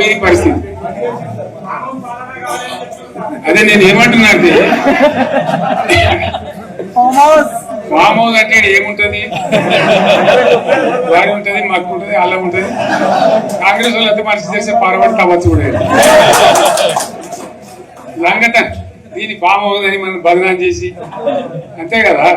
ఇది పరిస్థితి. అదే నేను ఏమంటున్నా అంటే ఫామ్ హౌస్ అంటే ఏముంటది? వారి ఉంటది మాకు ఉంటది అలా ఉంటది. కాంగ్రెస్ వాళ్ళు అయితే మనిషి చేస్తే పరవడి కావచ్చు కూడా లంగట దీన్ని ఫామ్ హౌస్ అని మనం బదనాం చేసి అంతే కదా?